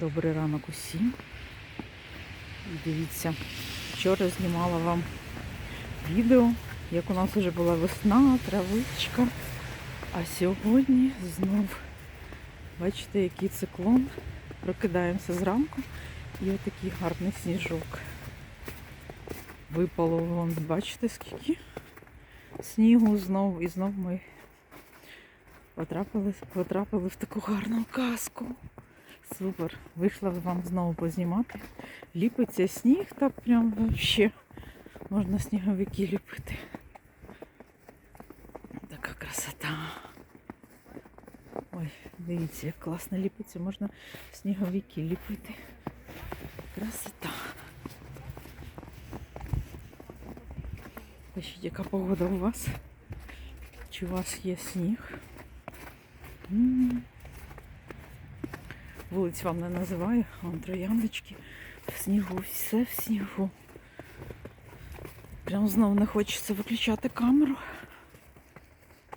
Добрий ранок усім. Дивіться, вчора знімала вам відео, як у нас вже була весна, травичка. А сьогодні знов, бачите, який циклон. Прокидаємося зранку і отакий гарний сніжок. Випало вон, бачите, скільки снігу знов і знов ми потрапили, потрапили в таку гарну казку. Супер. Вийшла вам знову познімати. Ліпиться сніг, так прям вообще. Можна сніговики ліпити. Така красота. Ой, дивіться, як класно ліпиться, можна сніговики ліпити. Красота. Пишіть, яка погода у вас? Чи у вас є сніг? М. Вулиць вам не називаю, вон трояндочки в снігу, все в снігу. Прям знову не хочеться виключати камеру.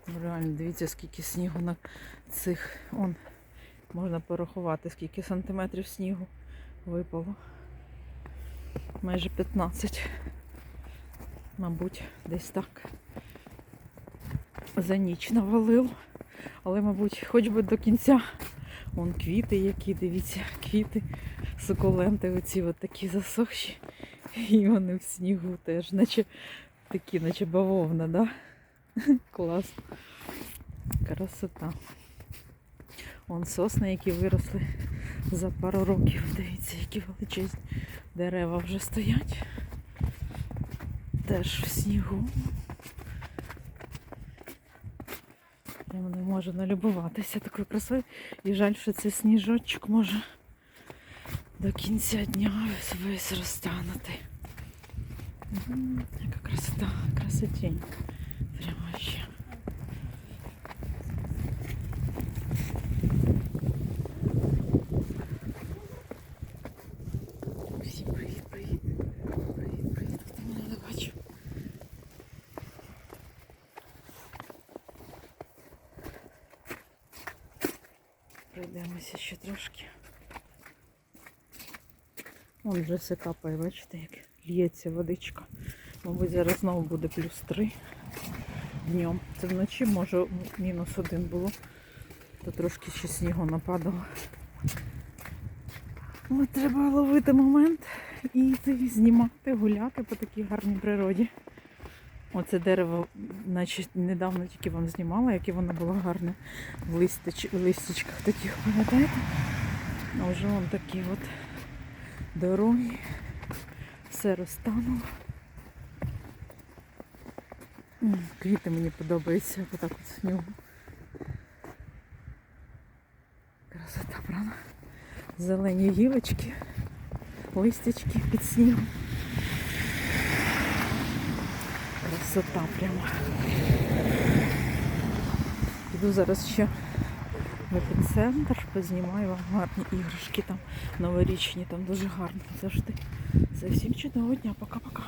Ну, Реально, дивіться, скільки снігу на цих. Он можна порахувати, скільки сантиметрів снігу випало. Майже 15. Мабуть, десь так. За ніч навалило. Але, мабуть, хоч би до кінця. Вон квіти які, дивіться, квіти, суколенти оці от такі засохші. І вони в снігу теж, наче такі, наче бавовна, да? Клас. Красота. Вон сосни, які виросли за пару років. Дивіться, які величезні дерева вже стоять. Теж в снігу. Прямо не можу налюбуватися такою красою. І жаль, що цей сніжочок може до кінця дня весь, розтанути. Яка красота, красотень. Пройдемося ще трошки. Вон вже все капає, бачите, як лється водичка. Мабуть, зараз знову буде плюс 3 днем. Це вночі, може, мінус один було. То трошки ще снігу нападало. От треба ловити момент і йти знімати, гуляти по такій гарній природі. Оце дерево, наче недавно тільки вам знімала, яке воно було гарне в, листич, в листячках таких, пам'ятаєте? А вже вон такі от дороги. Все розтануло. Квіти мені подобаються, отак от в снігу. Красота, правда? Зелені гілочки, листячки під снігом. Красота прямо. Іду зараз ще в епіцентр, познімаю вам гарні іграшки там новорічні, там дуже гарно завжди. Це всім чудового дня, пока-пока.